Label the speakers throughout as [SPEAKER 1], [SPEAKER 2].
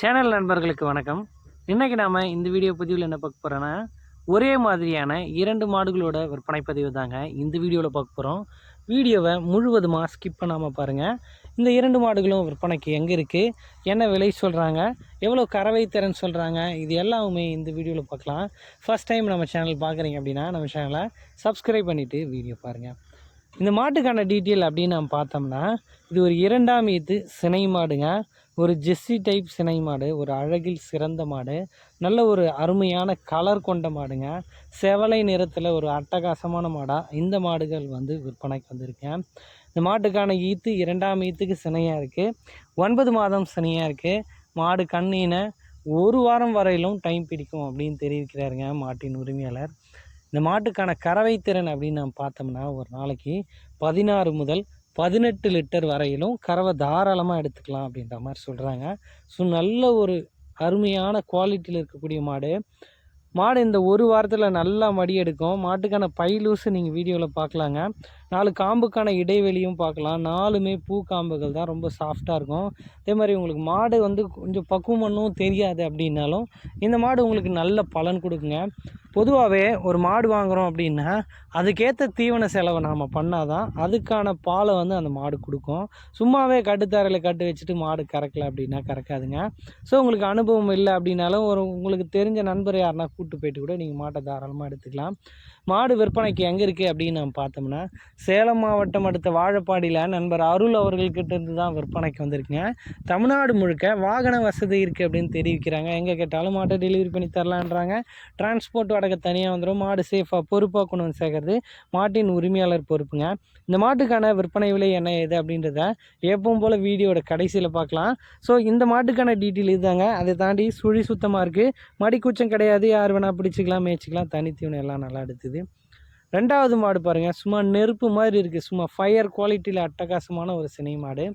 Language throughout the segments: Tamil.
[SPEAKER 1] சேனல் நண்பர்களுக்கு வணக்கம். இன்றைக்கி நாம் இந்த வீடியோ பதிவில் என்ன பார்க்க போகிறோன்னா ஒரே மாதிரியான இரண்டு மாடுகளோட விற்பனை பதிவு தாங்க இந்த வீடியோவில் பார்க்க போகிறோம் வீடியோவை முழுவதுமாக ஸ்கிப் பண்ணாமல் பாருங்கள் இந்த இரண்டு மாடுகளும் விற்பனைக்கு எங்கே இருக்குது என்ன விலை சொல்கிறாங்க எவ்வளோ கறவை திறன் சொல்கிறாங்க இது எல்லாமே இந்த வீடியோவில் பார்க்கலாம். ஃபஸ்ட் டைம் நம்ம சேனல் பார்க்குறீங்க அப்படின்னா நம்ம சேனலை சப்ஸ்கிரைப் பண்ணிவிட்டு வீடியோ பாருங்கள் இந்த மாட்டுக்கான டீட்டெயில் அப்படின்னு நம்ம பார்த்தோம்னா இது ஒரு இரண்டாம் ஈத்து சினை மாடுங்க. ஒரு ஜெஸ்ஸி டைப் சினை மாடு ஒரு அழகில் சிறந்த மாடு நல்ல ஒரு அருமையான கலர் கொண்ட மாடுங்க. செவலை நிறத்தில் ஒரு அட்டகாசமான மாடாக இந்த மாடுகள் வந்து விற்பனைக்கு வந்திருக்கேன். இந்த மாட்டுக்கான ஈத்து இரண்டாம் ஈத்துக்கு சினையாக இருக்குது ஒன்பது மாதம் சினையாக இருக்குது மாடு கண்ணீனை ஒரு வாரம் வரையிலும் டைம் பிடிக்கும் அப்படின்னு தெரிவிக்கிறாருங்க மாட்டின் உரிமையாளர். இந்த மாட்டுக்கான கறவை திறன் அப்படின்னு நம்ம பார்த்தோம்னா ஒரு நாளைக்கு பதினாறு முதல் பதினெட்டு லிட்டர் வரையிலும் கறவை தாராளமாக எடுத்துக்கலாம் அப்படின்ற மாதிரி சொல்கிறாங்க ஸோ நல்ல ஒரு அருமையான குவாலிட்டியில் இருக்கக்கூடிய மாடு. மாடு இந்த ஒரு வாரத்தில் நல்லா மடி எடுக்கும். மாட்டுக்கான பைலூஸு நீங்கள் வீடியோவில் பார்க்கலாங்க நாலு காம்புக்கான இடைவெளியும் பார்க்கலாம் நாலுமே பூ காம்புகள் தான் ரொம்ப சாஃப்டாக இருக்கும். அதே மாதிரி உங்களுக்கு மாடு வந்து கொஞ்சம் பக்குவம் தெரியாது அப்படின்னாலும் இந்த மாடு உங்களுக்கு நல்ல பலன் கொடுக்குங்க. பொதுவாகவே ஒரு மாடு வாங்குகிறோம் அப்படின்னா அதுக்கேற்ற தீவன செலவை நாம் பண்ணால் தான் அதுக்கான பாலை வந்து அந்த மாடு கொடுக்கும். சும்மாவே கட்டுத்தாரையில் கட்டு வச்சுட்டு மாடு கறக்கலை அப்படின்னா கறக்காதுங்க. ஸோ உங்களுக்கு அனுபவம் இல்லை அப்படின்னாலும் ஒரு உங்களுக்கு தெரிஞ்ச நண்பர் யாருனா கூப்பிட்டு போயிட்டு கூட நீங்கள் மாட்டை தாராளமாக எடுத்துக்கலாம். மாடு விற்பனைக்கு எங்கே இருக்குது அப்படின்னு நம்ம பார்த்தோம்னா சேலம் மாவட்டம் அடுத்த வாழப்பாடியில் நண்பர் அருள் அவர்கள்கிட்ட இருந்து தான் விற்பனைக்கு வந்திருக்குங்க. தமிழ்நாடு முழுக்க வாகன வசதி இருக்குது அப்படின்னு தெரிவிக்கிறாங்க. எங்கே கேட்டாலும் மாட்டை டெலிவரி பண்ணி தரலான்றாங்க. டிரான்ஸ்போர்ட் வாடகை தனியாக வந்துடும் மாடு சேஃபாக பொறுப்பாக கொண்டு வந்து சேர்க்கறது மாட்டின் உரிமையாளர் பொறுப்புங்க. இந்த மாட்டுக்கான விற்பனை விலை என்ன ஏது அப்படின்றத எப்பவும் போல் வீடியோட கடைசியில் பார்க்கலாம். ஸோ இந்த மாட்டுக்கான டீட்டெயில் இதுதாங்க. அதை தாண்டி சுழி சுத்தமாக இருக்குது மடிக்கூச்சம் கிடையாது. யார் வேணால் பிடிச்சிக்கலாம் மேய்ச்சிக்கலாம். தனித்தீவனம் எல்லாம் நல்லா எடுத்துது ரெண்டாவது மாடு பாருங்கள் சும்மா நெருப்பு மாதிரி இருக்குது சும்மா ஃபயர் குவாலிட்டியில் அட்டகாசமான ஒரு சினை மாடு.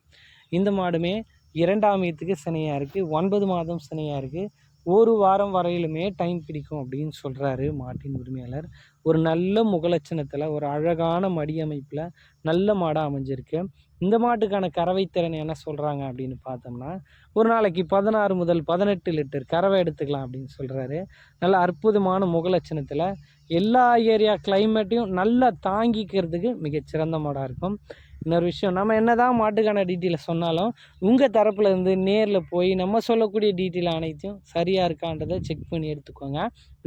[SPEAKER 1] இந்த மாடுமே இரண்டாம் ஈத்துக்கு சினையாக இருக்குது ஒன்பது மாதம் சினையாக இருக்குது ஒரு வாரம் வரையிலுமே டைம் பிடிக்கும் அப்படின்னு சொல்கிறாரு மாட்டின் உரிமையாளர். ஒரு நல்ல முகலட்சணத்தில் ஒரு அழகான மடி அமைப்பில் நல்ல மாடாக அமைஞ்சிருக்கு. இந்த மாட்டுக்கான கறவை திறன் என்ன சொல்கிறாங்க அப்படின்னு பார்த்தோம்னா ஒரு நாளைக்கு பதினாறு முதல் பதினெட்டு லிட்டர் கறவை எடுத்துக்கலாம் அப்படின்னு சொல்கிறாரு நல்ல அற்புதமான முகலட்சணத்தில் எல்லா ஏரியா கிளைமேட்டையும் நல்லா தாங்கிக்கிறதுக்கு மிகச்சிறந்த மாடாக இருக்கும். இன்னொரு விஷயம் நம்ம என்ன தான் மாட்டுக்கான டீட்டெயிலை சொன்னாலும் உங்கள் தரப்பில் இருந்து நேரில் போய் நம்ம சொல்லக்கூடிய டீட்டெயில் அனைத்தையும் சரியாக இருக்கான்றதை செக் பண்ணி எடுத்துக்கோங்க.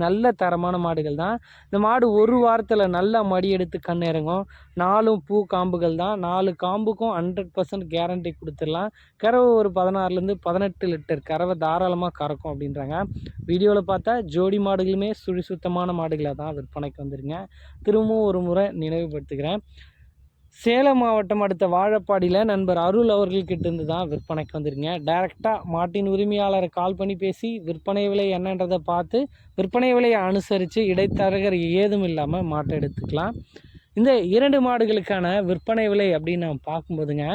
[SPEAKER 1] நல்ல தரமான மாடுகள் தான். இந்த மாடு ஒரு வாரத்தில் நல்லா மடி எடுத்து கண் இறங்கும். நாலும் பூ காம்புகள் தான். நாலு காம்புக்கும் ஹண்ட்ரட் பர்சன்ட் கேரண்டி கொடுத்துடலாம். கறவை ஒரு பதினாறுலேருந்து பதினெட்டு லிட்டர் கறவை தாராளமாக கறக்கும் அப்படின்றாங்க. வீடியோவில் பார்த்தா ஜோடி மாடுகளுமே சுழி சுத்தமான மாடுகளாக தான் விற்பனைக்கு வந்துருங்க. திரும்பவும் ஒரு முறை நினைவுபடுத்துகிறேன். சேலம் மாவட்டம் அடுத்த வாழப்பாடியில் நண்பர் அருள் அவர்கள்கிட்ட இருந்து தான் விற்பனைக்கு வந்துருங்க டைரெக்டாக மாட்டின் உரிமையாளரை கால் பண்ணி பேசி விற்பனை விலை என்னன்றதை பார்த்து விற்பனை விலையை அனுசரித்து இடைத்தரகர் ஏதும் இல்லாமல் மாட்டை எடுத்துக்கலாம். இந்த இரண்டு மாடுகளுக்கான விற்பனை விலை அப்படின்னு நம்ம பார்க்கும்போதுங்க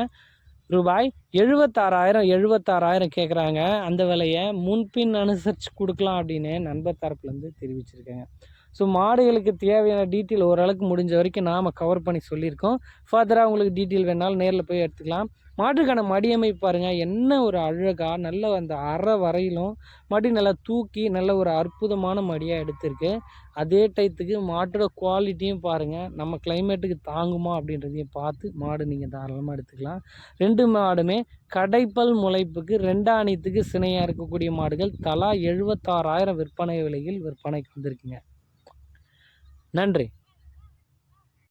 [SPEAKER 1] ரூபாய் எழுபத்தாறாயிரம் எழுபத்தாறாயிரம் கேட்குறாங்க அந்த விலையை முன்பின் அனுசரித்து கொடுக்கலாம் அப்படின்னு நண்பர் தரப்புலேருந்து தெரிவிச்சிருக்கேங்க. ஸோ மாடுகளுக்கு தேவையான டீட்டெயில் ஓரளவுக்கு முடிஞ்ச வரைக்கும் நாம் கவர் பண்ணி சொல்லியிருக்கோம். ஃபர்தராக உங்களுக்கு டீட்டெயில் வேணாலும் நேரில் போய் எடுத்துக்கலாம். மாட்டுக்கான மடியமை பாருங்கள் என்ன ஒரு அழகாக நல்ல அந்த அரை வரையிலும் மடி நல்லா தூக்கி நல்ல ஒரு அற்புதமான மடியாக எடுத்திருக்கு. அதே டயத்துக்கு மாட்டோட குவாலிட்டியும் பாருங்கள் நம்ம கிளைமேட்டுக்கு தாங்குமா அப்படின்றதையும் பார்த்து மாடு நீங்கள் தாராளமாக எடுத்துக்கலாம். ரெண்டு மாடுமே கடைப்பல் முளைப்புக்கு ரெண்டாணியத்துக்கு சினையாக இருக்கக்கூடிய மாடுகள். தலா எழுபத்தாறாயிரம் விற்பனை விலையில் விற்பனைக்கு வந்திருக்குங்க. நன்றி.